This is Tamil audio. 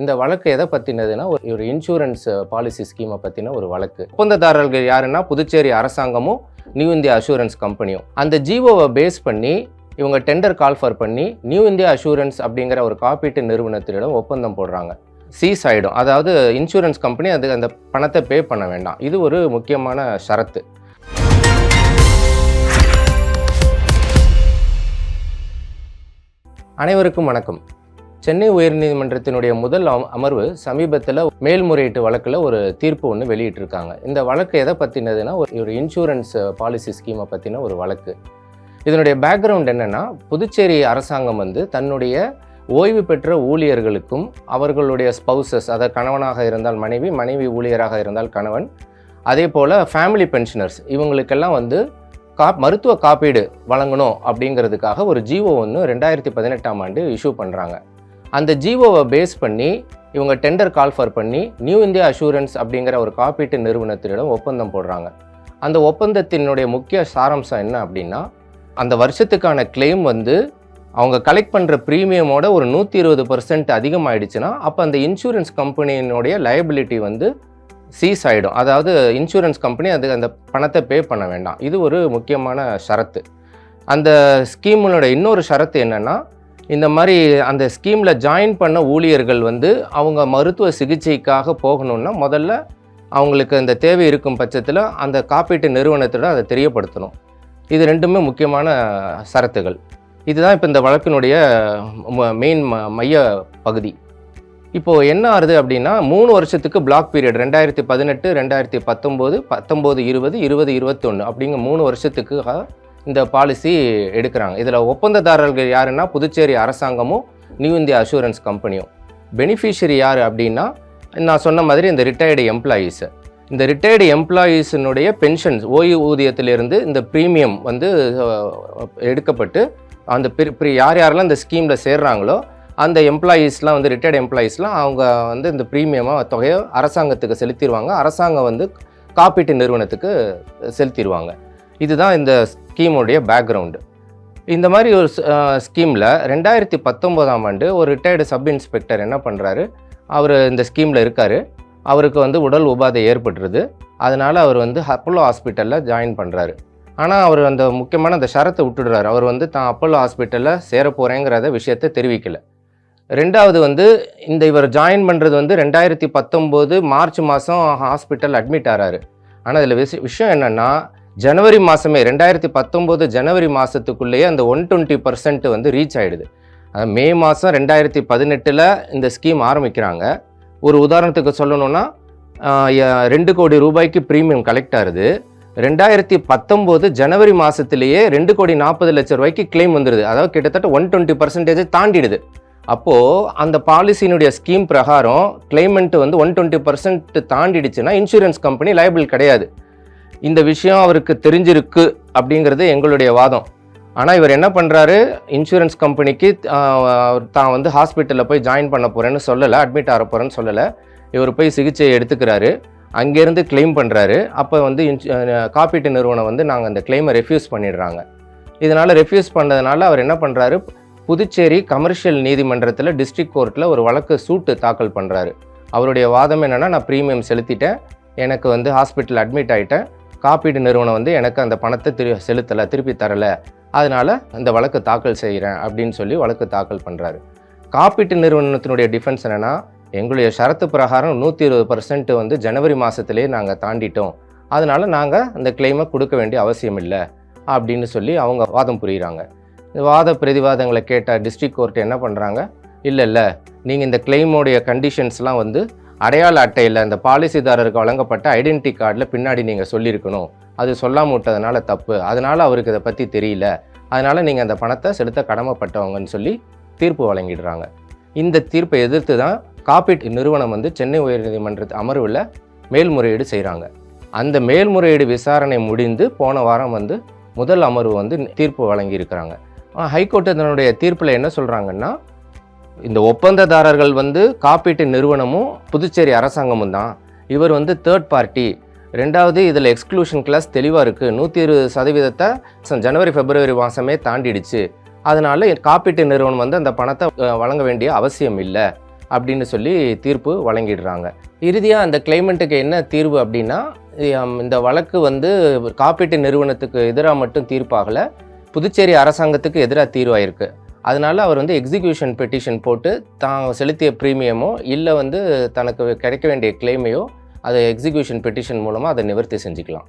இந்த வழக்கு எதை பற்றினதுன்னா ஒரு இன்சூரன்ஸ் பாலிசி ஸ்கீமை பற்றின ஒரு வழக்கு. ஒப்பந்ததாரர்கள் யாருன்னா புதுச்சேரி அரசாங்கமும் நியூ இந்தியா அஷூரன்ஸ் கம்பெனியும் அந்த ஜிஓவை பேஸ் பண்ணி இவங்க டெண்டர் கால்ஃபர் பண்ணி நியூ இந்தியா அஷூரன்ஸ் அப்படிங்கிற ஒரு காப்பீட்டு நிறுவனத்திடம் ஒப்பந்தம் போடுறாங்க. சீஸ் ஆகிடும் அதாவது இன்சூரன்ஸ் கம்பெனி அது அந்த பணத்தை பே பண்ண வேண்டாம். இது ஒரு முக்கியமான ஷரத்து. அனைவருக்கும் வணக்கம். சென்னை உயர்நீதிமன்றத்தினுடைய முதல் அமர்வு சமீபத்தில் மேல்முறையீட்டு வழக்கில் ஒரு தீர்ப்பு ஒன்று வெளியிட்டிருக்காங்க. இந்த வழக்கு எதை பற்றினதுன்னா ஒரு ஒரு இன்சூரன்ஸ் பாலிசி ஸ்கீமை பற்றின ஒரு வழக்கு. இதனுடைய பேக்ரவுண்ட் என்னென்னா புதுச்சேரி அரசாங்கம் வந்து தன்னுடைய ஓய்வு பெற்ற ஊழியர்களுக்கும் அவர்களுடைய ஸ்பௌசஸ் அதாவது கணவனாக இருந்தால் மனைவி மனைவி ஊழியராக இருந்தால் கணவன் அதே போல் ஃபேமிலி பென்ஷனர்ஸ் இவங்களுக்கெல்லாம் வந்து கா மருத்துவ காப்பீடு வழங்கணும் அப்படிங்கிறதுக்காக ஒரு ஜிஓ ஒன்று ரெண்டாயிரத்தி பதினெட்டாம் ஆண்டு இஷ்யூ பண்ணுறாங்க அந்த ஜிஓவை பேஸ் பண்ணி இவங்க டெண்டர் கால்ஃபர் பண்ணி நியூ இந்தியா அஷூரன்ஸ் அப்படிங்கிற ஒரு காப்பீட்டு நிறுவனத்திடம் ஒப்பந்தம் போடுறாங்க. அந்த ஒப்பந்தத்தினுடைய முக்கிய சாராம்சம் என்ன அப்படின்னா அந்த வருஷத்துக்கான கிளைம் வந்து அவங்க கலெக்ட் பண்ணுற ப்ரீமியமோட ஒரு நூற்றி இருபது பர்சன்ட் அதிகமாகிடுச்சுன்னா அப்போ அந்த இன்சூரன்ஸ் கம்பெனியினுடைய லயபிலிட்டி வந்து சீஸ் ஆகிடும் அதாவது இன்சூரன்ஸ் கம்பெனி அது அந்த பணத்தை பே பண்ண வேண்டாம். இது ஒரு முக்கியமான ஷரத்து. அந்த ஸ்கீமினோட இன்னொரு ஷரத்து என்னென்னா இந்த மாதிரி அந்த ஸ்கீமில் ஜாயின் பண்ண ஊழியர்கள் வந்து அவங்க மருத்துவ சிகிச்சைக்காக போகணுன்னா முதல்ல அவங்களுக்கு அந்த தேவை இருக்கும் பட்சத்தில் அந்த காப்பீட்டு நிறுவனத்திடம் அதை தெரியப்படுத்தணும். இது ரெண்டுமே முக்கியமான சரத்துகள். இதுதான் இப்போ இந்த வழக்கினுடைய மெயின் மைய பகுதி. இப்போது என்ன ஆகுது அப்படின்னா மூணு வருஷத்துக்கு பிளாக் பீரியட் ரெண்டாயிரத்தி பதினெட்டு ரெண்டாயிரத்தி பத்தொம்போது பத்தொம்போது இருபது இருபது இருபத்தொன்று அப்படிங்கிற மூணு வருஷத்துக்கு இந்த பாலிசி எடுக்கிறாங்க. இதில் ஒப்பந்ததாரர்கள் யாருன்னா புதுச்சேரி அரசாங்கமும் நியூ இந்தியா அஷூரன்ஸ் கம்பெனியும் பெனிஃபிஷரி யார் அப்படின்னா நான் சொன்ன மாதிரி இந்த ரிட்டையர்டு எம்ப்ளாயீஸு இந்த ரிட்டையர்டு எம்ப்ளாயீஸினுடைய பென்ஷன்ஸ் ஓய்வூதியத்திலிருந்து இந்த ப்ரீமியம் வந்து எடுக்கப்பட்டு அந்த பிரி யார் யாரெல்லாம் இந்த ஸ்கீமில் சேர்றாங்களோ அந்த எம்ப்ளாயீஸ்லாம் வந்து ரிட்டையர்டு எம்ப்ளாயீஸ்லாம் அவங்க வந்து இந்த ப்ரீமியமாக தொகையை அரசாங்கத்துக்கு செலுத்திடுவாங்க. அரசாங்கம் வந்து காப்பீட்டு நிறுவனத்துக்கு செலுத்திடுவாங்க. இதுதான் இந்த ஸ்கீமுடைய பேக்ரவுண்டு இந்த மாதிரி ஒரு ஸ்கீமில் ரெண்டாயிரத்தி பத்தொம்போதாம் ஆண்டு ஒரு ரிட்டையர்டு சப் இன்ஸ்பெக்டர் என்ன பண்ணுறாரு அவர் இந்த ஸ்கீமில் இருக்கார். அவருக்கு வந்து உடல் உபாதை ஏற்பட்டுருது. அதனால் அவர் வந்து அப்போலோ ஹாஸ்பிட்டலில் ஜாயின் பண்ணுறாரு ஆனால் அவர் அந்த முக்கியமான அந்த ஷரத்தை விட்டுடுறாரு. அவர் வந்து தான் அப்போலோ ஹாஸ்பிட்டலில் சேர போகிறேங்கிறத விஷயத்தை தெரிவிக்கல. ரெண்டாவது வந்து இந்த இவர் ஜாயின் பண்ணுறது வந்து ரெண்டாயிரத்தி பத்தொம்போது மார்ச் மாதம் ஹாஸ்பிட்டல் அட்மிட் ஆகிறாரு ஆனால் இதில் விஷ விஷயம் என்னென்னா ஜனவரி மாதமே ரெண்டாயிரத்தி பத்தொம்போது ஜனவரி மாதத்துக்குள்ளேயே அந்த ஒன் டுவெண்ட்டி பர்சன்ட் வந்து ரீச் ஆகிடுது மே மாதம் ரெண்டாயிரத்தி பதினெட்டில் இந்த ஸ்கீம் ஆரம்பிக்கிறாங்க. ஒரு உதாரணத்துக்கு சொல்லணும்னா ரெண்டு கோடி ரூபாய்க்கு ப்ரீமியம் கலெக்ட் ஆகுது. ரெண்டாயிரத்தி பத்தொம்போது ஜனவரி மாதத்துலேயே ரெண்டு கோடி நாற்பது லட்சம் ரூபாய்க்கு கிளைம் வந்துடுது அதாவது கிட்டத்தட்ட ஒன் டுவெண்ட்டி பர்சன்டேஜ் தாண்டிடுது. அப்போது அந்த பாலிசியினுடைய ஸ்கீம் பிரகாரம் கிளைமெண்ட் வந்து ஒன் டுவெண்ட்டி பர்சன்ட் தாண்டிடுச்சுன்னா இன்சூரன்ஸ் கம்பெனி லைபிள் கிடையாது. இந்த விஷயம் அவருக்கு தெரிஞ்சிருக்கு அப்படிங்கிறது எங்களுடைய வாதம். ஆனால் இவர் என்ன பண்ணுறாரு இன்சூரன்ஸ் கம்பெனிக்கு தான் வந்து ஹாஸ்பிட்டலில் போய் ஜாயின் பண்ண போகிறேன்னு சொல்லலை அட்மிட் ஆக போகிறேன்னு சொல்லலை. இவர் போய் சிகிச்சை எடுத்துக்கிறாரு. அங்கேருந்து கிளைம் பண்ணுறாரு அப்போ வந்து இன்சு காப்பீட்டு நிறுவனம் வந்து நாங்கள் அந்த கிளைமை ரெஃப்யூஸ் பண்ணிடுறாங்க. இதனால் ரெஃப்யூஸ் பண்ணதுனால அவர் என்ன பண்ணுறாரு புதுச்சேரி கமர்ஷியல் நீதிமன்றத்தில் டிஸ்ட்ரிக்ட் கோர்ட்டில் ஒரு வழக்கு சூட்டு தாக்கல் பண்ணுறாரு அவருடைய வாதம் என்னென்னா நான் ப்ரீமியம் செலுத்திட்டேன். எனக்கு வந்து ஹாஸ்பிட்டல் அட்மிட் ஆகிட்டேன் காப்பீட்டு நிறுவனம் வந்து எனக்கு அந்த பணத்தை திரு செலுத்தலை திருப்பி தரலை. அதனால் இந்த வழக்கு தாக்கல் செய்கிறேன் அப்படின்னு சொல்லி வழக்கு தாக்கல் பண்ணுறாரு காப்பீட்டு நிறுவனத்தினுடைய டிஃபென்ஸ் என்னென்னா எங்களுடைய ஷரத்து பிரகாரம் நூற்றி இருபது பர்சன்ட் வந்து ஜனவரி மாதத்துலேயே நாங்கள் தாண்டிட்டோம். அதனால் நாங்கள் அந்த கிளைமை கொடுக்க வேண்டிய அவசியம் இல்லை அப்படின்னு சொல்லி அவங்க வாதம் புரிகிறாங்க இந்த வாத பிரதிவாதங்களை கேட்ட டிஸ்ட்ரிக்ட் கோர்ட் என்ன பண்ணுறாங்க இல்லை இல்லை நீங்கள் இந்த கிளைமோடைய கண்டிஷன்ஸ்லாம் வந்து அடையாள அட்டையில் இந்த பாலிசிதாரருக்கு வழங்கப்பட்ட ஐடென்டி கார்டில் பின்னாடி நீங்கள் சொல்லியிருக்கணும். அது சொல்லாம விட்டதுனால தப்பு. அதனால் அவருக்கு இதை பற்றி தெரியல. அதனால் நீங்கள் அந்த பணத்தை செலுத்த கடமைப்பட்டவங்கன்னு சொல்லி தீர்ப்பு வழங்கிடுறாங்க. இந்த தீர்ப்பை எதிர்த்து தான் காப்பீட்டு நிறுவனம் வந்து சென்னை உயர்நீதிமன்ற அமர்வில் மேல்முறையீடு செய்கிறாங்க அந்த மேல்முறையீடு விசாரணை முடிந்து போன வாரம் வந்து முதல் அமர்வு வந்து தீர்ப்பு வழங்கியிருக்கிறாங்க. ஹைகோர்ட் தன்னுடைய தீர்ப்பில் என்ன சொல்கிறாங்கன்னா இந்த ஒப்பந்ததாரர்கள் வந்து காப்பீட்டு நிறுவனமும் புதுச்சேரி அரசாங்கமும் தான். இவர் வந்து தேர்ட் பார்ட்டி ரெண்டாவது இதில் எக்ஸ்க்ளூஷன் கிளாஸ் தெளிவாக இருக்குது நூற்றி இருபது சதவீதத்தை ச- ஜனவரி பிப்ரவரி மாதமே தாண்டிடுச்சு. அதனால் காப்பீட்டு நிறுவனம் வந்து அந்த பணத்தை வழங்க வேண்டிய அவசியம் இல்லை. அப்படின்னு சொல்லி தீர்ப்பு வழங்கிடுறாங்க. இறுதியாக அந்த கிளைமெண்ட்டுக்கு என்ன தீர்வு அப்படின்னா இந்த வழக்கு வந்து காப்பீட்டு நிறுவனத்துக்கு எதிராக மட்டும் தீர்ப்பாகலை. புதுச்சேரி அரசாங்கத்துக்கு எதிராக தீர்வாயிருக்கு. அதனால் அவர் வந்து எக்ஸிக்யூஷன் பெட்டிஷன் போட்டு தான் செலுத்திய ப்ரீமியமோ இல்லை வந்து தனக்கு கிடைக்க வேண்டிய கிளைமையோ அதை எக்ஸிக்யூஷன் பெட்டிஷன் மூலமாக அதை நிவர்த்தி செஞ்சுக்கலாம்.